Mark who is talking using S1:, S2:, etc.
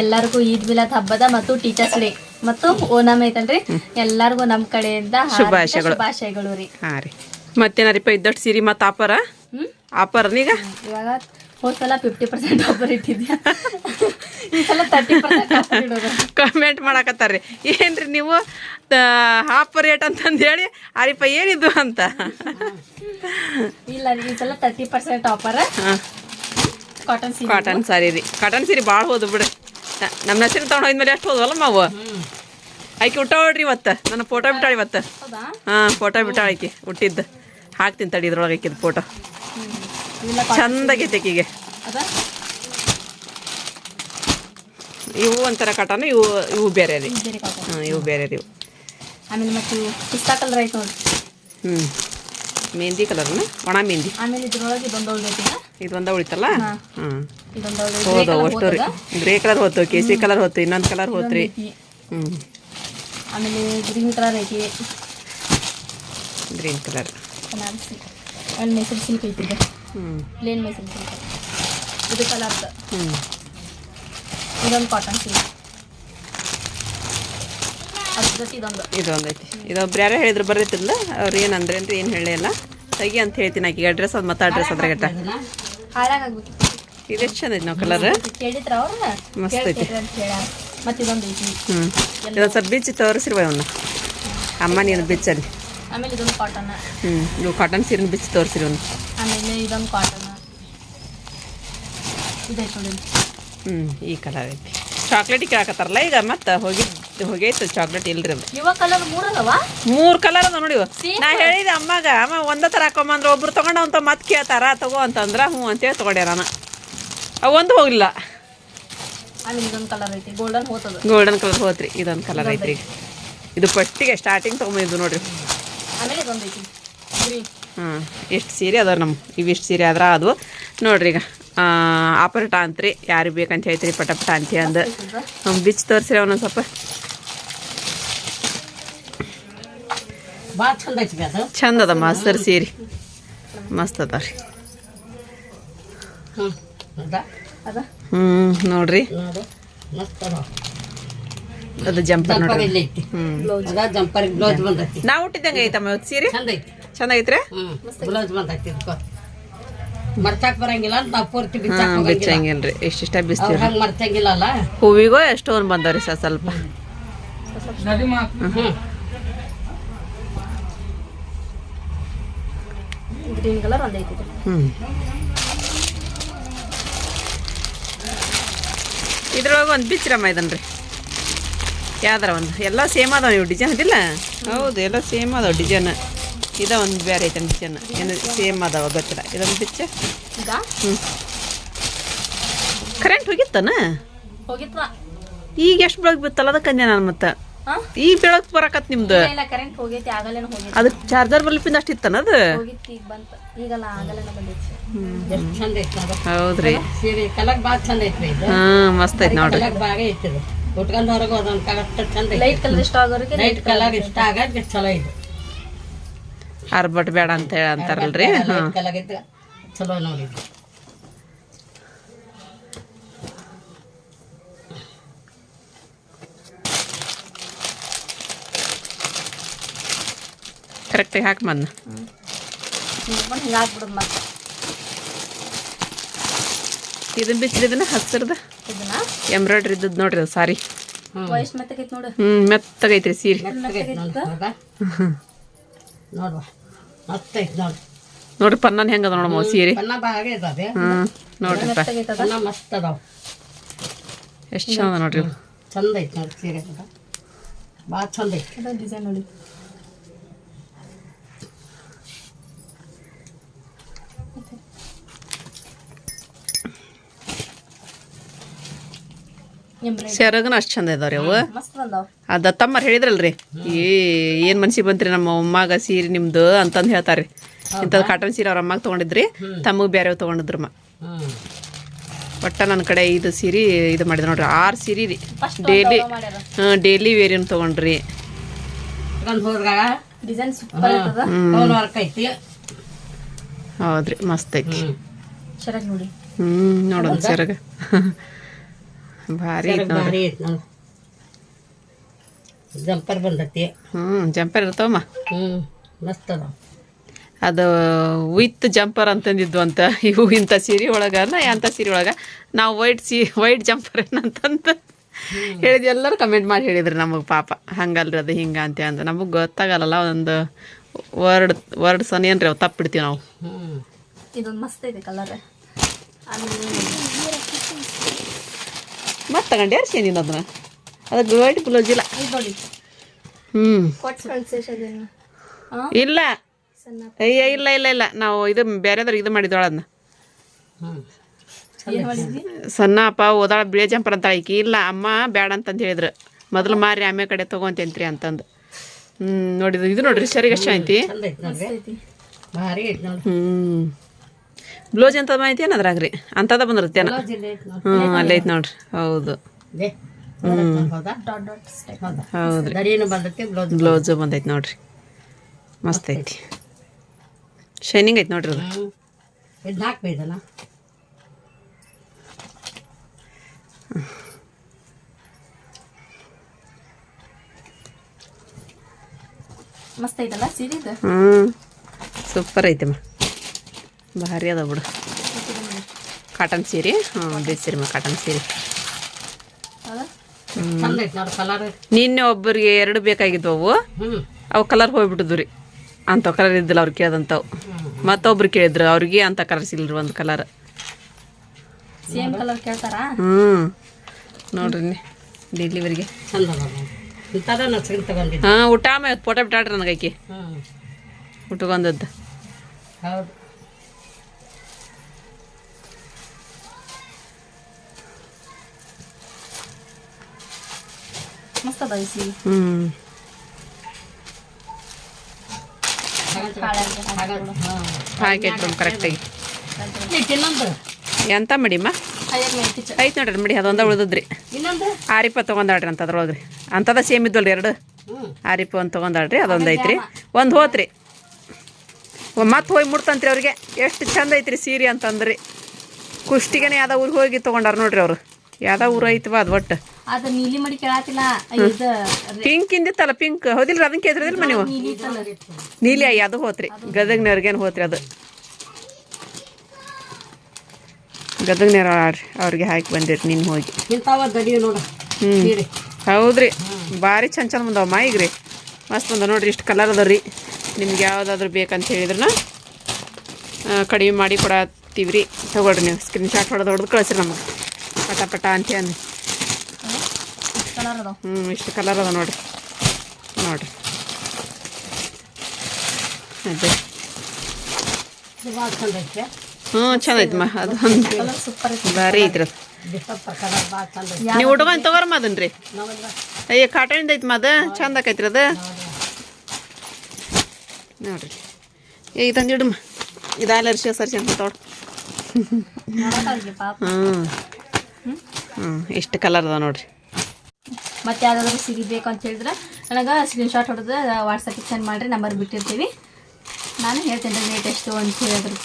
S1: ಎಲ್ಲರಿಗೂ ಈದ್ ಮಿಲಾದ್ ಹಬ್ಬದ ಮತ್ತು ಟೀಚರ್ಸ್ ಡೇ ಮತ್ತು ಓಣಂ ಐತಲ್ರಿ? ಎಲ್ಲಾರ್ಗು ನಮ್ಮ ಕಡೆಯಿಂದ
S2: ಶುಭಾಶಯಗಳು.
S1: ಶುಭಾಶಯಗಳು ರೀ.
S2: ಹಾಂ ರೀ. ಮತ್ತೇನಾರಿಪ್ಪ ಇದ್ದಷ್ಟು ಸೀರೆ ಮತ್ತೆ ಆಪರ
S1: ಆಪರ್
S2: ಈಗ
S1: ಇವಾಗ ಹೋದ್ ಸಲ ಫಿಫ್ಟಿ ಪರ್ಸೆಂಟ್ ಆಫರ್ ಇಟ್ಟಿದ್ಯಾ? ಈ ಸಲ ತರ್ಟಿ ಪರ್ಸೆಂಟ್ ಆಫರ್
S2: ಕಮೆಂಟ್ ಮಾಡಕತ್ತಾರ್ರಿ. ಏನ್ರಿ ನೀವು ಹಾಫ್ ರೇಟ್ ಅಂತಂದು ಹೇಳಿ ಅರಿಪ ಏನಿದು ಅಂತ?
S1: ಇಲ್ಲ ಈ ಸಲ ತರ್ಟಿ ಪರ್ಸೆಂಟ್ ಆಫರ್ ಕಾಟನ್ ಸೀರೆ
S2: ಕಾಟನ್ ಸಾರಿ ರೀ. ಕಾಟನ್ ಸೀರೆ ಭಾಳ ಹೋದು ಬಿಡು. ನಮ್ಮ ಹೆಸರು ತೊಗೊಂಡು ಹೋದ್ಮೇಲೆ ಎಷ್ಟು ಹೋದ್ವಲ್ಲ ಮಾವು? ಆಯ್ಕೆ ಊಟ ನೋಡ್ರಿ ಇವತ್ತು. ನನ್ನ ಫೋಟೋ ಬಿಟ್ಟಾಳ ಇವತ್ತು. ಹಾಂ ಫೋಟೋ ಬಿಟ್ಟಾಳ ಆಕಿ ಹುಟ್ಟಿದ್ದು. ಹಾಕ್ತೀನಿ ತಡಿ ಇದ್ರೊಳಗೆ ಆಕಿದ ಫೋಟೋ
S1: ಚಂದ
S2: ಚಂದಾಗೈತೆ ಆಕಿಗೆ. ಇವು ಒಂಥರ ಕಟನ ಇವು ಇವು ಬೇರೆ ರೀ. ಹಾಂ ಇವು ಬೇರೆ ರೀ ಇವು.
S1: ಆಮೇಲೆ ಮತ್ತೆ ಇವು ಪಿಸ್ತಾ ಕಲರ್ ಐತೆ ನೋಡಿ.
S2: ಹ್ಞೂ ಮೆಹಂದಿ ಕಲರ್ನ ಒಣ ಮೆಹಂದಿ.
S1: ಆಮೇಲೆ ಇದ್ರೊಳಗೆ ಇದೊಂದು
S2: ಉಳಿತಲ್ಲ ಹೌದು ಅಷ್ಟು ರೀ. ಗ್ರೇ ಕಲರ್ ಹೋತು ಕೇಸರಿ ಕಲರ್ ಹೋತು ಇನ್ನೊಂದು ಕಲರ್ ಹೋತ್ರಿ. ಹ್ಞೂ
S1: ಆಮೇಲೆ ಗ್ರೀನ್ ಕಲರ್ ಐತಿ.
S2: Green colour.
S1: ಬನಾರಸಿ ಅಲ್ಲಿ ಮೈಸೂರು ಸಿಲ್ಕ್ ಐತಿ ಇದು.
S2: ಹ್ಞೂ
S1: ಪ್ಲೇನ್ ಮೈಸೂರು ಸಿಲ್ಕ್ ಇದು ಕಲರ್
S2: ಹ್ಞೂ
S1: ಇದೊಂದು ಕಾಟನ್ ಸಿಲ್ಕ್ ಅದ್ರ ಜೊತೆ ಇದೊಂದು.
S2: ಇದೊಂದು ಐತಿ. ಇದೊಬ್ರು ಯಾರೋ ಹೇಳಿದ್ರು ಬರತ್ತಿಲ್ಲ ಅವ್ರು ಏನು ಅಂದ್ರೇನ್ರಿ ಏನು ಹೇಳೇ ಇಲ್ಲ. ತೆಗಿ ಅಂತ ಹೇಳ್ತೀನಿ ಆಕಿಗೆ ಅಡ್ರೆಸ್ ಅದು ಮತ್ತೆ ಅಡ್ರೆಸ್ ಅದ್ರಾಗಟ್ಟ
S1: ಹಾಳಾಗ್ಬಿಟ್ಟು
S2: ಇದೆಷ್ಟು ಚಂದ ಐತಿ ನಾವು ಕಲರ್
S1: ಕೇಳಿದ್ರ ಅವ್ರ?
S2: ಮಸ್ತ್ ಐತಿ.
S1: ಅಂತ ಹೇಳ. ಮತ್ತೆ ಇದೊಂದು ಐತಿ
S2: ಹ್ಞೂ ಇದೊಂದು ಸ್ವಲ್ಪ ಬಿಚ್ಚಿ ತೋರಿಸಿರುವ ಅವನ್ನ ಅಮ್ಮ ನೀನು ಬಿಚ್ಚಲ್ಲಿ
S1: ಆಮೇಲೆ ಇದೊಂದು ಕಾಟನ್
S2: ಹ್ಞೂ ನೀವು ಕಾಟನ್ ಸೀರೆನ ಬಿಚ್ಚಿ ತೋರಿಸಿರಿ ಅವನು
S1: ಆಮೇಲೆ ಇದೊಂದು ಕಾಟನ್ ಇದೈತೆ ನೋಡಿ
S2: ಹ್ಞೂ ಈ ಕಲರ್ ಐತಿ. ಚಾಕ್ಲೇಟಿಗೆ ಹಾಕತ್ತಾರಲ್ಲ ಈಗ ಮತ್ತೆ ಹೋಗಿ? ಹೋಗೈತೆ ಚಾಕ್ಲೇಟ್ ಇಲ್ರಿ ಅದು.
S1: ಇವ ಕಲರ್ ಮೂರಲ್ಲವ?
S2: ಮೂರು ಕಲರ್ ಅದ ನೋಡಿ. ನಾ ಹೇಳಿದ ಅಮ್ಮಗ ಅಮ್ಮ ಒಂದೇ ಥರ ಹಾಕೊಂಬಂದ್ರೆ ಒಬ್ರು ತಗೊಂಡ ಅಂತ ಮತ್ತೆ ಕೇಳ್ತಾರ ತಗೋ ಅಂತಂದ್ರೆ ಹ್ಞೂ ಅಂತೇಳಿ ತಗೊಂಡೆ ನಾನು. ಅವು ಒಂದು ಹೋಗಿಲ್ಲ
S1: ಕಲರ್ ಐತಿ ಗೋಲ್ಡನ್ ಹೋತದ.
S2: ಗೋಲ್ಡನ್ ಕಲರ್ ಹೋತ್ರಿ ಇದೊಂದು ಕಲರ್ ಐತ್ರಿ ಇದು ಪಟ್ಟಿಗೆ ಸ್ಟಾರ್ಟಿಂಗ್ ತೊಗೊಂಬಂದಿದ್ದು ನೋಡ್ರಿ.
S1: ಆಮೇಲೆ ಇದೊಂದು ಐತಿ. ಗ್ರೀನ್.
S2: ಹಾಂ ಎಷ್ಟು ಸೀರೆ ಅದಾವ ನಮ್ಮ ಇವಿಷ್ಟು ಸೀರೆ ಆದ್ರೆ ಅದು. ನೋಡ್ರಿ ಈಗ ಆಪರೇಟ ಅಂತ್ರಿ ಯಾರಿಗೆ ಬೇಕಂತ ಹೇಳ್ತೀರಿ ಪಟ ಪಟ ಅಂತ ಅಂದು ಬಿಚ್ಚಿ ಬಿಚ್ ತೋರಿಸ್ರಿ ಅವನೊಂದು ಸ್ವಲ್ಪ.
S3: ಭಾಳ ಚಂದ ಐತಿ ಬಿ ಅದು
S2: ಚಂದ ಅದ ಮಾಸ್ತರ್ ಸೀರೆ ಮಸ್ತ್ ಅದ ರೀ
S3: ಹ್ಞೂ
S1: ಅದ
S2: ನೋಡ್ರಿ.
S3: ನೋಡು
S2: ಅದು ಜಂಪರ್
S3: ಐತಿ ಬ್ಲೌಸ್ ಬಂದೈತಿ
S2: ನಾವು ಹುಟ್ಟಿದಂಗ ಐತಮ್ಮ ಇವತ್ತು ಸೀರೆ?
S3: ಚಂದ ಐತಿ.
S2: ಚೆನ್ನಾಗೈತ್ರಿ
S3: ಐತ್ರಿ? ಬ್ಲೌಸ್ ಬಂದೈತಿ ಬರಂಗಿಲ್ಲ ಅಂತ ನಾವು ಪೂರ್ತಿ
S2: ಬಿಚ್ಚಂಗಿಲ್ರಿ. ಬಿಸ್ತೀವಿ
S3: ಹಂಗೆ
S2: ಹೂವಿಗೂ ಎಷ್ಟೊಂದು ಬಂದವ್ರಿ ಸ ಸ್ವಲ್ಪ.
S1: ಗ್ರೀನ್ ಕಲರ್ ಒಂದು ಐತಿ ಇದು.
S2: ಹ್ಞೂ ಇದ್ರೊಳಗೆ ಒಂದು ಬಿಚ್ರಮ್ಮ ಇದನ್ರಿ ಯಾವ್ದಾರ ಒಂದು? ಎಲ್ಲ ಸೇಮ್ ಅದಾವ ನೀವು ಡಿಸೈನ್ ಅದಿಲ್ಲ? ಹೌದು ಎಲ್ಲ ಸೇಮ್ ಅದಾವ ಡಿಸೈನ್ ಇದ ಒಂದು ಬೇರೆ ಐತೆ ಡಿಸೈನ್ ಏನು ಸೇಮ್ ಅದಾವ ಗೊತ್ತಿಲ್ಲ. ಇದೊಂದು ಬಿಚ್ಚ.
S1: ಇದಾ
S2: ಹ್ಞೂ ಕರೆಂಟ್ ಹೋಗಿತ್ತನ?
S1: ಹೋಗಿತ್ತ
S2: ಈಗ ಎಷ್ಟು ಬೆಳಗ್ಗೆ ಬಿತ್ತಲ್ಲ ಅದಕ್ಕೆ ಅಂದೆ ನಾನು ಮತ್ತೆ? ಈಗ ಬೆಳಗ್ಗೆ ಬರಕತ್ ನಿಮ್ದು?
S1: ಇಲ್ಲ ಕರೆಂಟ್ ಹೋಗೈತಿ ಆಗಲೇನ ಹೋಗೈತಿ.
S2: ಅದಕ್ಕೆ ಚಾರ್ಜರ್ ಬಲ್ಪಿಂದ ಅಷ್ಟು ಇತ್ತನ ಅದು?
S1: ಹೋಗಿತ್ತು ಈಗ ಬಂತ. ಈಗಲ್ಲ ಆಗಲೇನ ಬಂದೈತಿ.
S3: ಎಷ್ಟು ಚಂದ ಐತಿ ನೋಡು
S2: ಹೌದ್ರಿ.
S3: ಸೀರೆ ಕಲರ್ ಭಾಳ ಚಂದ ಐತಿ ಇದು.
S2: ಹಾಂ ಮಸ್ತ್ ಐತಿ ನೋಡ್ರಿ.
S3: ಕಲರ್ ಭಾಳ ಐತಿ ಇದು. ಚಂದ ಐತಿ
S1: ಲೈಟ್ ಕಲರ್ ಇಷ್ಟ ಆಗೋರಿಗೆ
S3: ಲೈಟ್ ಕಲರ್ ಇಷ್ಟ ಆಗಕ್ಕೆ ಚಲೋ ಇದು.
S2: ಅರ್ಬಟ್ ಬೇಡ ಅಂತ ಹೇಳಿ ಅಂತಾರಲ್ರಿ?
S3: ಕಲರ್ ಚಲೋ ನೋಡಿದ್ದು
S2: ಕರೆಕ್ಟಾಗಿ ಹಾಕಿ
S1: ಹಿಂಗೆ ಹಾಕ್ಬಿಡೋದು ಮತ್ತೆ
S2: ಇದನ್ನ ಹಸಿರದ?
S1: ಇದನ್ನ?
S2: ಎಂಬ್ರಾಯ್ಡ್ರಿ ಇದ್ದದ್ದು ನೋಡ್ರಿ ಅದು ಸಾರಿ. ಹ್ಞೂ ಮೆತ್ತಗೈತ್ರಿ ಸೀರೆ.
S3: ನೋಡಿ. ನೋಡುವ.
S2: ನೋಡ್ರಿ ಪನ್ನನ್ ಹೆಂಗದ ನೋಡಮ್ಮ ಸೀರೆ. ಹ್ಞೂ ನೋಡ್ರಿಪ್ಪ
S3: ಮಸ್ತ್ ಅದಾವ.
S2: ಎಷ್ಟು ಚಂದ ನೋಡ್ರಿ.
S3: ಚಂದ ಐತಿ ನೋಡಿ ಸೀರೆ ಭಾಳ ಚಂದ ಐತಿ
S1: ಡಿಸೈನ್ ನೋಡಿ.
S2: ಸೆರಗನ ಅಷ್ಟು ಚಂದ ಇದಾವ್ರಿ ಅವು.
S1: ಮಸ್ತ್ ಬಂದಾವ.
S2: ಆ ದತ್ತಮ್ಮರ್ ಹೇಳಿದ್ರಲ್ರಿ. ಏ ಏನು ಮನ್ಸಿಗೆ ಬಂತ್ರಿ ನಮ್ಮ ಅಮ್ಮಾಗ ಸೀರೆ ನಿಮ್ದು ಅಂತಂದು ಹೇಳ್ತಾರೆ ಇಂಥದ್ದು ಕಾಟನ್ ಸೀರೆ ಅವ್ರ ಅಮ್ಮಾಗ ತಗೊಂಡಿದ್ರಿ. ತಮಗೆ ಬೇರೆ ತೊಗೊಂಡಿದ್ರಮ್ಮ
S3: ಹ್ಞೂ
S2: ಒಟ್ಟ ನನ್ನ ಕಡೆ ಇದು ಸೀರೆ ಇದು ಮಾಡಿದ್ರು ನೋಡ್ರಿ. ಆರು ಸೀರೆ ರೀ. ಡೈಲಿ
S1: ಮಾಡ್ಯಾರ.
S2: ಹಾಂ ಡೈಲಿ ವೇರಿಯನ್ ತೊಗೊಂಡ್ರಿ. ಹೌದ್ರಿ ಮಸ್ತ್ ಐತಿ.
S1: ಹ್ಮ್.
S2: ಹ್ಞೂ ನೋಡೋಣ ಸೆರಗ. ಭಾರಿ
S3: ಭಾರಿ ಐತಿ ನೋಡು. ಜಂಪರ್ ಬಂದತಿ.
S2: ಹ್ಞೂ ಜಂಪರ್ ಇರ್ತಾವಮ್ಮ
S3: ಹ್ಞೂ ಮಸ್ತ್ ಅದ
S2: ಅದು ವಿತ್ ಜಂಪರ್ ಅಂತಂದಿದ್ವು ಅಂತ. ಇವು ಇಂಥ ಸೀರೆ ಒಳಗ ಅಲ್ಲ ಅಂಥ ಸೀರೆ ಒಳಗೆ ನಾವು ವೈಟ್ ಸೀ ವೈಟ್ ಜಂಪರ್ ಏನಂತಂತ ಹೇಳಿದ್ ಎಲ್ಲರೂ ಕಮೆಂಟ್ ಮಾಡಿ ಹೇಳಿದ್ರು ನಮಗೆ ಪಾಪ. ಹಂಗಲ್ರಿ ಅದು ಹಿಂಗೆ ಅಂತ ಅಂದ್ರೆ. ನಮಗೆ ಗೊತ್ತಾಗಲ್ಲ ಒಂದು ವರ್ಡ್ ವರ್ಡ್ಸ್ ಏನ್ರಿ ಅವು ತಪ್ಪಿಡ್ತೀವಿ ನಾವು.
S1: ಇದೊಂದು ಮಸ್ತ್ ಇದೆ ಕಲರ್
S2: ಮತ್ತೆ ತಗೊಂಡು ಯಾರು ನೀನು ಅದನ್ನ ಅದು ವೈಟ್ ಬ್ಲೌಸ್ ಇಲ್ಲ ಹ್ಞೂ ಇಲ್ಲ. ಅಯ್ಯ ಇಲ್ಲ ಇಲ್ಲ ಇಲ್ಲ. ನಾವು ಇದು ಬೇರೆದ್ರ ಇದು ಮಾಡಿದ್ವಳ ಅದನ್ನ ಸಣ್ಣ ಅಪ್ಪ ಓದಾಳ ಬಿಳಿ ಜಂಪರ್ ಅಂತ ಐಕಿ ಇಲ್ಲ ಅಮ್ಮ ಬೇಡ ಅಂತಂದು ಹೇಳಿದ್ರು. ಮೊದಲು ಮಾರಿ ಆಮೇಲೆ ಕಡೆ ತೊಗೊಂತೇನ್ರಿ ಅಂತಂದು. ಹ್ಞೂ ನೋಡಿದ್ರು. ಇದು ನೋಡ್ರಿ ಸರಿಗೆ ಎಷ್ಟು ಐತಿ. ಹ್ಞೂ ಬ್ಲೌಸ್ ಎಂತ ಮಾಹಿತಿ ಏನು ರೀ ಅಂತದ ಬಂದಿರ್ತೇನ
S3: ಹ್ಮ್ ಅಲ್ಲಿ ಐತಿ ನೋಡ್ರಿ.
S2: ಹ್ಞೂ ಅಲ್ಲೇ ಐತಿ ನೋಡ್ರಿ. ಹೌದು.
S3: ದೇ ಹೌದಾ?
S1: ಡಾಟ್ ಡಾಟ್ ಸ್ಟೈಪ್
S3: ಹೌದಾ?
S2: ಹೌದ್ರಿ.
S3: ಬ್ಲೌಸ್
S2: ಬಂದೈತಿ ನೋಡ್ರಿ. ಮಸ್ತ್ ಐತಿ. ಶೈನಿಂಗ್ ಐತಿ ನೋಡ್ರಿ ಅದು.
S1: ಮಸ್ತ್ ಐತಲ್ಲ ಸೀರೆ
S2: ಹ್ಞೂ ಸೂಪರ್ ಐತಮ್ಮ ಭಾರಿ ಅದ ಬಿಡು. ಕಾಟನ್ ಸೀರೆ ಹ್ಞೂ ಮ ಕಾಟನ್ ಸೀರೆ. ನಿನ್ನೆ ಒಬ್ಬರಿಗೆ ಎರಡು ಬೇಕಾಗಿದ್ವು ಅವು ಅವು ಕಲರ್ ಹೋಗ್ಬಿಟ್ಟಿದ್ವು ರೀ. ಅಂಥ ಕಲರ್ ಇದ್ದಿಲ್ಲ ಅವ್ರು ಕೇಳ್ದಂಥವು. ಮತ್ತೊಬ್ರು ಕೇಳಿದ್ರು ಅವ್ರಿಗೆ ಅಂಥ ಕಲರ್ ಸಿಗ್ಲಿರಿ ಒಂದು ಕಲರ್ ಹ್ಞೂ ನೋಡ್ರಿ ಡೆಲಿವರಿಗೆ ಹಾಂ ಊಟ ಆಮೇಲೆ ಫೋಟೋ ಬಿಟ್ಟಾಡ್ರಿ ನನಗೆ ಆಕಿ.
S3: ಹ್ಞೂ
S2: ಊಟಗೊಂದದ್ದು
S3: ಹೌದು.
S1: ಹಾಳಾಗಿ
S2: ಹಾಕಿ ಇಟ್ಕೊಂಡು ಕರೆಕ್ಟಾಗಿ ಎಂತ ಮಡಿಮ್ಮ? ಐತ್ ನೋಡ್ರಿ ಮಡಿ ಅದೊಂದ ಉಳಿದದ್ರಿ.
S3: ಇನ್ನೊಂದು
S2: ಆರಿಪ ತೊಗೊಂಡಾಡ್ರಿ ಅಂತ ಅದ್ರೊಳಗ್ರಿ. ಅಂತದ ಸೇಮ್ ಇದ್ದಲ್ರಿ ಎರಡು. ಆರಿಪ ಒಂದು ತೊಗೊಂಡಾಡ್ರಿ ಅದೊಂದು ಐತ್ರಿ. ಒಂದು ಹೋತ್ರಿ. ಮತ್ತೆ ಹೋಗಿ ಮುಡ್ತಂತ್ರಿ ಅವ್ರಿಗೆ. ಎಷ್ಟು ಚಂದ ಐತ್ರಿ ಸೀರೆ ಅಂತಂದ್ರಿ. ಕುಷ್ಟಿಗೆನೆ ಯಾವ್ದೋ ಊರಿಗೆ ಹೋಗಿ ತಗೊಂಡಾರ ನೋಡ್ರಿ ಅವರು. ಯಾವ್ದೋ ಊರು ಐತವ ಅದು ಒಟ್ಟು.
S1: ಅದು ನೀಲಿ ಮಡಿ ಕೇಳಾತಿಲ್ಲ ಇದು
S2: ಪಿಂಕ್ ಇಂದಿತ್ತಲ್ಲ ಪಿಂಕ್ ಹೌದಿಲ್ರಿ ಅದನ್ನ ಕೇಳಿದ್ರದಿಲ್ಲ ನೀವು
S1: ನೀಲಿ
S2: ಅಯ್ಯ ಅದು ಹೋತ್ರಿ. ಗದಗ್ನವ್ರಿಗೇನು ಹೋತ್ರಿ ಅದು. ಗದಗ್ನವ್ರ ಅವ್ರಿಗೆ ಹಾಕಿ ಬಂದಿರಿ ನಿನ್ನ ಹೋಗಿ.
S3: ನೋಡು.
S2: ಹ್ಞೂ ಹೌದ್ರಿ. ಭಾರಿ ಚಂದ ಚಂದ ಬಂದವ ರೀ ಮಸ್ತ್ ಬಂದ ನೋಡ್ರಿ ಇಷ್ಟು ಕಲರ್ ಅದ ರೀ. ನಿಮ್ಗೆ ಯಾವ್ದಾದ್ರು ಬೇಕಂತ ಹೇಳಿದ್ರನ ಕಡಿಮೆ ಮಾಡಿ ಕೊಡತ್ತೀವ್ರಿ ರೀ ತಗೊಳ್ರಿ ನೀವು. ಸ್ಕ್ರೀನ್ ಶಾಟ್ ಹೊಡೆದು ಹೊಡೆದು ಕಳಿಸ್ರಿ ನಮಗೆ. ಪಟ ಪಟ ಅಂತ ಅಂದು ಹ್ಞೂ ಇಷ್ಟು ಕಲರ್ ಅದ ನೋಡಿರಿ. ನೋಡಿರಿ. ಅದೇ. ಹ್ಞೂ ಚಂದ ಐತಮ್ಮ ಅದು ಭಾರಿ ಐತ್ರಿ ಅದು. ನೀವು ಉಟ್ಕೊಂಡು ತಗೋರಮ್ಮ ಅದನ್ನ ರೀ ಅಯ್ಯ ಕಾಟನ್ದು ಐತಮ್ಮ ಅದು? ಚಂದ ಆಕೈತ್ರಿ ಅದು? ನೋಡ್ರಿ. ಏ ಇದೊಂದು ಇಡಮ್ಮ ಇದಾಲ ಅರ್ಶಿ ಸರ್ಸಿ ಅಂತ ತೋಡ್ ಹ್ಞೂ ಹ್ಞೂ ಎಷ್ಟು ಕಲರ್ ಅದ ನೋಡ್ರಿ.
S1: ಮತ್ತೆ ಯಾವುದಾದ್ರೂ ಸಿಗಬೇಕು ಅಂತ ಹೇಳಿದ್ರೆ ನನಗೆ ಸ್ಕ್ರೀನ್ಶಾಟ್ ಹೊಡೆದು ವಾಟ್ಸಪ್ಪಿಗೆ ಸೆಂಡ್ ಮಾಡಿರಿ, ನಂಬರ್ ಬಿಟ್ಟಿರ್ತೀವಿ. ನಾನು ಹೇಳ್ತೇನೆ ರೇಟ್ ಎಷ್ಟು ಅಂತ ಹೇಳಿದ್ರು.